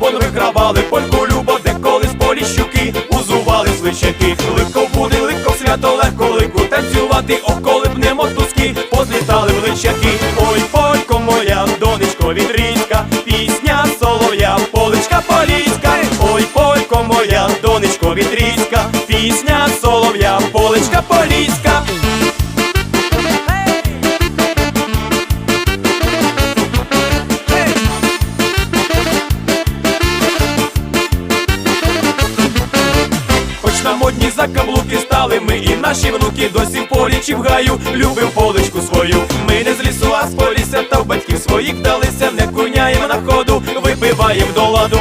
бон вигравали, польку любо, де колись полі щуки, узували свищики, липко буде, липко свято, легко лику танцювати, околи б не мотузки, позлітали величаки. Ой, полько моя, донечко вітрінька, пісня солов'я, поличка поліська, ой, полько моя, донечко вітрінька, пісня солов'я, поличка поліська. Хоч за каблуки стали ми і наші внуки досі в полі чи в гаю любим поличку свою. Ми не з лісу, а з полісся та в батьків своїх далися, не куняємо на ходу, випиваємо до ладу.